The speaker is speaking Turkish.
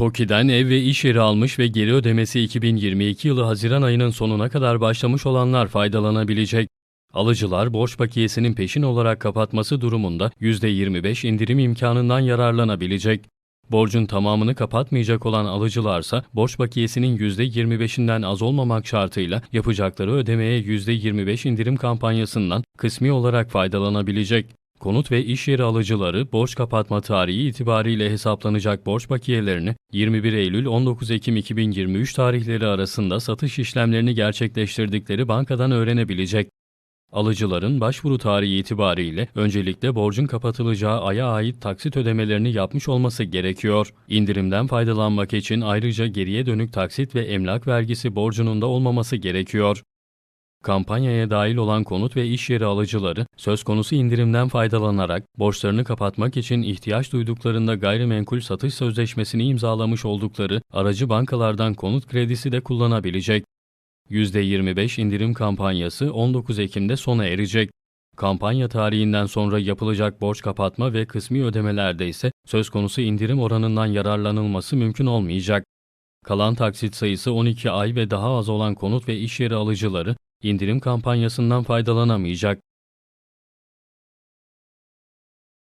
TOKİ'den ev ve iş yeri almış ve geri ödemesi 2022 yılı Haziran ayının sonuna kadar başlamış olanlar faydalanabilecek. Alıcılar borç bakiyesinin peşin olarak kapatması durumunda %25 indirim imkanından yararlanabilecek. Borcun tamamını kapatmayacak olan alıcılarsa borç bakiyesinin %25'inden az olmamak şartıyla yapacakları ödemeye %25 indirim kampanyasından kısmi olarak faydalanabilecek. Konut ve iş yeri alıcıları borç kapatma tarihi itibariyle hesaplanacak borç bakiyelerini 21 Eylül 19 Ekim 2023 tarihleri arasında satış işlemlerini gerçekleştirdikleri bankadan öğrenebilecek. Alıcıların başvuru tarihi itibariyle öncelikle borcun kapatılacağı aya ait taksit ödemelerini yapmış olması gerekiyor. İndirimden faydalanmak için ayrıca geriye dönük taksit ve emlak vergisi borcunun da olmaması gerekiyor. Kampanyaya dahil olan konut ve iş yeri alıcıları söz konusu indirimden faydalanarak borçlarını kapatmak için ihtiyaç duyduklarında gayrimenkul satış sözleşmesini imzalamış oldukları aracı bankalardan konut kredisi de kullanabilecek. %25 indirim kampanyası 19 Ekim'de sona erecek. Kampanya tarihinden sonra yapılacak borç kapatma ve kısmi ödemelerde ise söz konusu indirim oranından yararlanılması mümkün olmayacak. Kalan taksit sayısı 12 ay ve daha az olan konut ve iş yeri alıcıları indirim kampanyasından faydalanamayacak.